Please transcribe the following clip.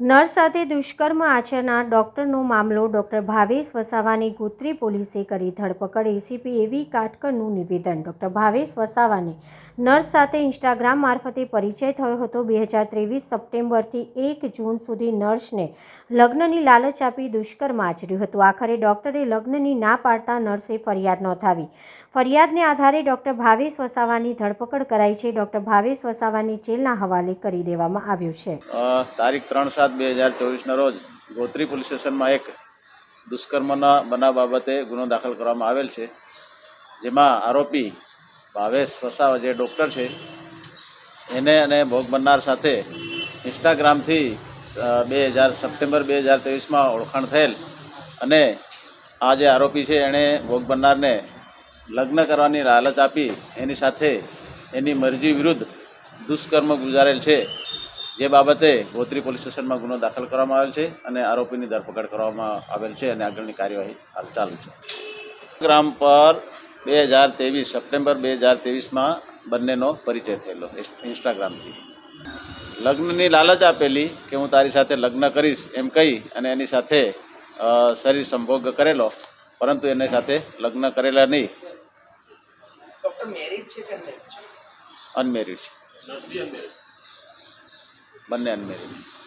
Nurse સાથે દુષ્કર્મ આચરનાર ડોક્ટરનો મામલો ડોક્ટર ભાવેશ વસાવાની ગોત્રી પોલીસે કરી ધરપકડ. એસીપી એવી કાટકરનું નિવેદન. ડોક્ટર ભાવેશ વસાવાને નર્સ સાથે ઇન્સ્ટાગ્રામ મારફતે પરિચય થયો હતો. બે હજાર ત્રેવીસ સપ્ટેમ્બરથી એક જૂન સુધી નર્સને લગ્નની લાલચ આપી દુષ્કર્મ આચર્યું હતું. આખરે ડોક્ટરે લગ્નની ના પાડતા નર્સે ફરિયાદ નોંધાવી. ફરિયાદને આધારે ડોક્ટર ભાવેશ વસાવાની ધરપકડ કરાઈ છે. ડોક્ટર ભાવેશ વસાવાની જેલના હવાલે કરી દેવામાં આવ્યો છે. તારીખ ત્રણ સાત બે હજાર ચોવીસના રોજ ગોત્રી પોલીસ સ્ટેશનમાં એક દુષ્કર્મના બનાવ બાબતે ગુનો દાખલ કરવામાં આવેલ છે. જેમાં આરોપી ભાવેશ વસાવા જે ડૉક્ટર છે, એને અને ભોગ બનનાર સાથે ઇન્સ્ટાગ્રામથી બે હજાર સપ્ટેમ્બર બે હજાર ત્રેવીસમાં ઓળખાણ થયેલ અને આ જે આરોપી છે, એણે ભોગ બનનારને લગ્ન કરવાની લાલચ આપી, એની સાથે એની મરજી વિરુદ્ધ દુષ્કર્મ ગુજારેલ છે. જે બાબતે ગોત્રી પોલીસ સ્ટેશનમાં ગુનો દાખલ કરવામાં આવેલ છે અને આરોપીની ધરપકડ કરવામાં આવેલ છે અને આગળની કાર્યવાહી હાલ ચાલુ છે. ગ્રામ પર બે હજાર ત્રેવીસ સપ્ટેમ્બર બે હજાર ત્રેવીસમાં બંનેનો પરિચય થયેલો ઇન્સ્ટાગ્રામથી. લગ્નની લાલચ આપેલી કે હું તારી સાથે લગ્ન કરીશ એમ કહી અને એની સાથે શરીર સંભોગ કરેલો પરંતુ એની સાથે લગ્ન કરેલા નહીં. ડોક્ટર મેરિડ છે કે અનમેરિડ છે? અનમેરિડ છે. બંને અનમેરિડ.